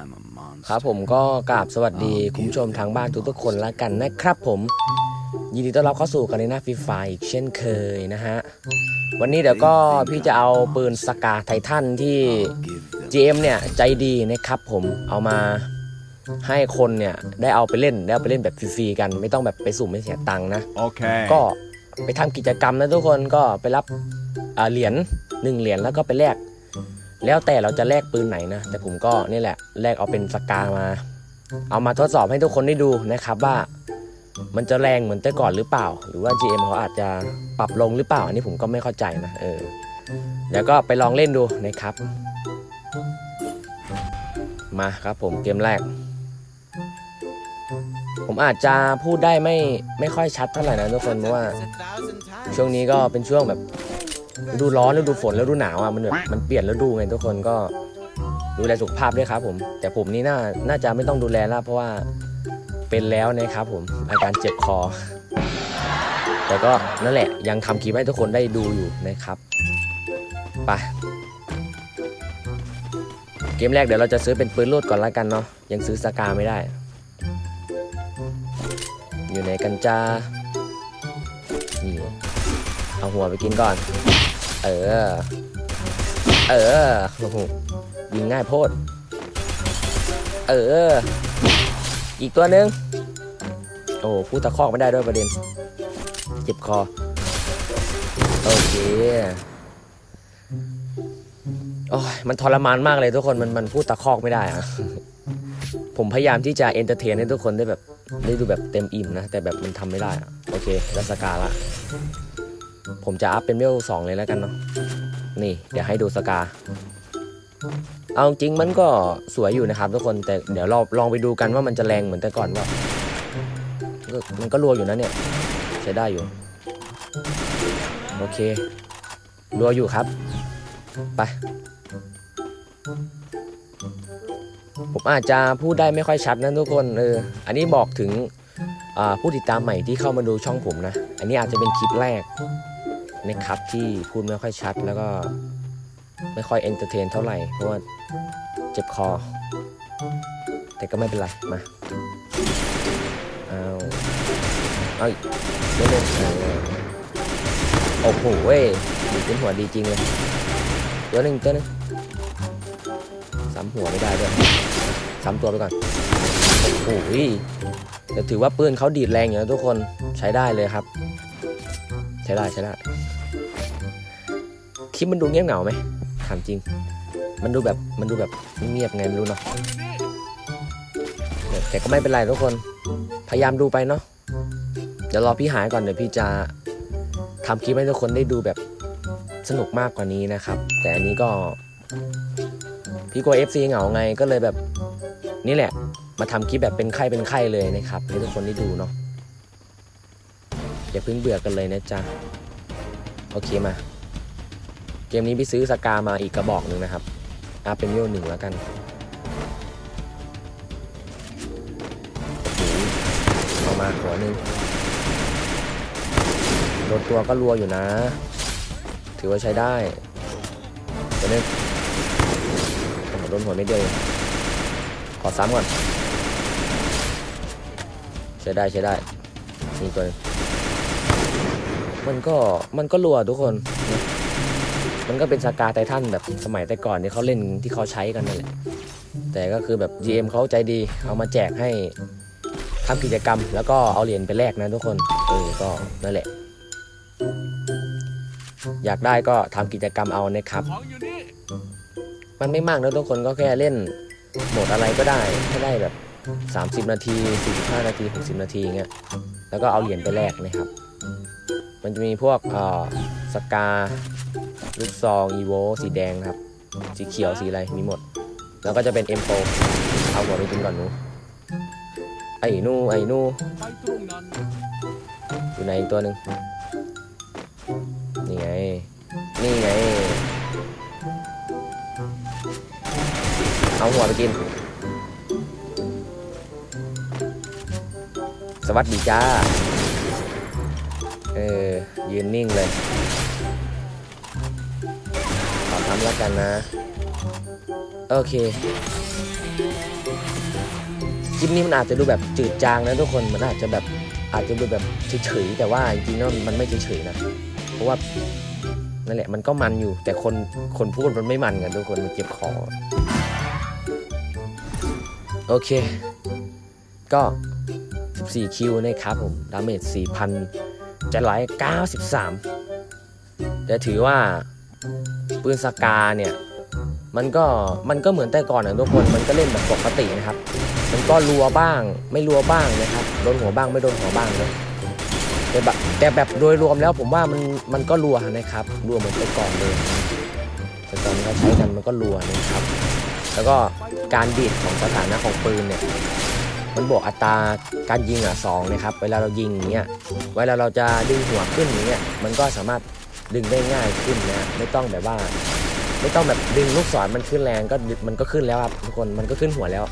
I'm a monster. ครับผมก็กราบสวัสดีคุณผู้ชมทางบ้านทุกๆคนแล้วกันนะครับผมยินดีต้อนรับเข้าสู่กันในหน้าฟรีไฟอีกเช่นเคยนะฮะ วันนี้เดี๋ยวก็พี่จะเอาปืนสกาไททันที่ Give them GM เนี่ยใจดีนะครับผมเอามาให้คนเนี่ยได้เอาไปเล่นได้เอาไปเล่นแบบฟรีๆกัน ไม่ต้องแบบไปสุ่มไม่เสียตังค์นะ Okay. ก็ไปทำกิจกรรมนะทุกคนก็ไปรับอ่าเหรียญหนึ่งเหรียญแล้วก็ไปแลก แล้วแต่เราจะแลกปืนไหนนะ แต่ผมก็นี่แหละแลกเอาเป็นสกามา เอามาทดสอบให้ทุกคนได้ดูนะครับว่า มันจะแรงเหมือนแต่ก่อนหรือเปล่า หรือว่า GM เขาอาจจะปรับลงหรือเปล่า อันนี้ผมก็ไม่เข้าใจนะเออเดี๋ยวก็ไปลองเล่นดูนะครับ มาครับผมเกมแรก ผมอาจจะพูดได้ไม่ไม่ค่อยชัดเท่าไหร่นะทุกคนเพราะว่า ช่วงนี้ก็เป็นช่วงแบบ ฤดูร้อนฤดูฝนฤดูหนาวอะมันแบบมันเปลี่ยนฤดูไงทุกคนก็ดูแลสุขภาพด้วยครับผม แต่ผมนี่น่าน่าจะไม่ต้องดูแลแล้วเพราะว่าเป็นแล้วนะครับผมอาการเจ็บคอ แต่ก็นั่นแหละยังทำคลิปให้ทุกคนได้ดูอยู่นะครับไปเกมแรกเดี๋ยวเราจะซื้อเป็นปืนลูดก่อนละกันเนาะยังซื้อสกาไม่ได้ อยู่ไหนกันจ้า เอาหัวไปกินก่อน เออ เออโอ้โหยิงง่ายโพด เออ อีกตัวหนึ่งโอ้พูดตะคอกไม่ได้ด้วยประเด็น เจ็บคอ โอเคโอ้ยมันทรมานมากเลยทุกคนมันมันพูดตะคอกไม่ได้อะผมพยายามที่จะเอนเตอร์เทนให้ทุกคนได้แบบได้ดูแบบเต็มอิ่มนะ แต่แบบมันทำไม่ได้อะโอเครัสกาละ ผมจะอัพเป็นเวลสองเลยแล้วกันเนาะนี่เดี๋ยวให้ดูสกา เอาจริงมันก็สวยอยู่นะครับทุกคนแต่เดี๋ยวเราลองไปดูกันว่ามันจะแรงเหมือนแต่ก่อนว่ามันก็รัวอยู่นะเนี่ย ใช้ได้อยู่ โอเครัวอยู่ครับ ไปผมอาจจะพูดได้ไม่ค่อยชัดนะทุกคนเอออันนี้บอกถึงผู้ติดตามใหม่ที่เข้ามาดูช่องผมนะ อันนี้อาจจะเป็นคลิปแรก นะครับที่พูดไม่ค่อยชัดแล้วก็ไม่ค่อยเอนเตอร์เทนเท่าไหร่ เพราะว่าเจ็บคอ แต่ก็ไม่เป็นไร มาเอาเอาอีกเล่นๆออโอ้โหเว้ยดีเป็นหัวดีจริงเลยตัวหนึ่งตัวหนึ่งซ้ำหัวไม่ได้ด้วยซ้ำตัวไปก่อนโอ้โหแต่ถือว่าปืนเขาดีดแรงอยู่นะทุกคนใช้ได้เลยครับ ใช้ได้ใช้ได้ คลิปมันดูเงียบเหงาไหมถามจริง มันดูแบบมันดูแบบเงียบไงไม่รู้เนาะแต่แต่ก็ไม่เป็นไรทุกคน พยายามดูไปเนาะเดี๋ยวรอพี่หายก่อนเดี๋ยวพี่จะทำคลิปให้ทุกคนได้ดูแบบสนุกมากกว่านี้นะครับ แต่อันนี้ก็พี่กลัว FC เหงาไงก็เลยแบบนี่แหละ มาทำคลิปแบบเป็นไข้เป็นไข้เลยนะครับให้ทุกคนได้ดูเนาะอย่าเพิ่งเบื่อกันเลยนะจ๊ะ โอเคมา เกมนี้พี่ซื้อสกามาอีกกระบอกหนึ่งนะครับอาเป็นเวลหนึ่งแล้วกันเอามาหัวหนึ่งโดนตัวก็รัวอยู่นะ ถือว่าใช้ได้ตัวนี้โดนหัวไม่เดียวขอซ้ำก่อน ใช้ได้ใช้ได้นี่ตัวนึงมันก็มันก็รัวทุกคนนะ มันก็เป็นสกาไททันแบบสมัยแต่ก่อนที่เขาเล่นที่เขาใช้กันนั่นแหละ แต่ก็คือแบบ GM เขาใจดี เอามาแจกให้ทำกิจกรรม แล้วก็เอาเหรียญไปแลกนะทุกคน เออ ก็นั่นแหละ อยากได้ก็ทำกิจกรรมเอานะครับ มันไม่มากนะทุกคนก็แค่เล่นโหมดอะไรก็ได้ให้ได้แบบ 30 นาที 45 นาที 60 นาทีอย่างเงี้ย แล้วก็เอาเหรียญไปแลกนะครับ มันจะมีพวกเออสกา ลูกซองอีโวสีแดงครับ สีเขียวสีอะไรมีหมด แล้วก็จะเป็น M4 เอาหัวไปกินก่อนหนูไอ้นูไอ้นูอยู่ไหนอีกตัวหนึ่งนี่ไง นี่ไง เอาหัวไปกิน สวัสดีจ้า เออ ยืนนิ่งเลย ขอทำแล้วกันนะ โอเคคลิปนี้มันอาจจะดูแบบจืดจางนะทุกคนมันอาจจะแบบอาจจะดูแบบเฉยๆแต่ว่าจริงๆแล้วมันไม่เฉยๆนะ เพราะว่านั่นแหละมันก็มันอยู่ แต่คนคนพูดมันไม่มันกันทุกคนมันเจ็บคอโอเค ก็ 14 คิวนะครับผม ดาเมจ 4,000 จะไล93แต่ถือว่า ปืนสกาเนี่ยมันก็มันก็เหมือนแต่ก่อนนะทุกคนมันก็เล่นแบบปกตินะครับ มันก็รัวบ้างไม่รัวบ้างนะครับโดนหัวบ้างไม่โดนหัวบ้างนะแต่แบบแต่แบบโดยรวมแล้วผมว่ามันมันก็รัวนะครับรัวเหมือนแต่ก่อนเลยแต่ตอนนี้เราใช้กันมันก็รัวนะครับ แล้วก็การดีดของสถานะของปืนเนี่ยมันบวกอัตราการยิงอะสองนะครับ เวลาเรายิงอย่างเงี้ยเวลาเราจะดึงหัวขึ้นอย่างเงี้ยมันก็สามารถ ดึงได้ง่ายขึ้นนะไม่ต้องแบบว่า ไม่ต้องแบบดึงลูกศรมันขึ้นแรงก็มันก็ขึ้นแล้วครับทุกคนมันก็ขึ้นหัวแล้ว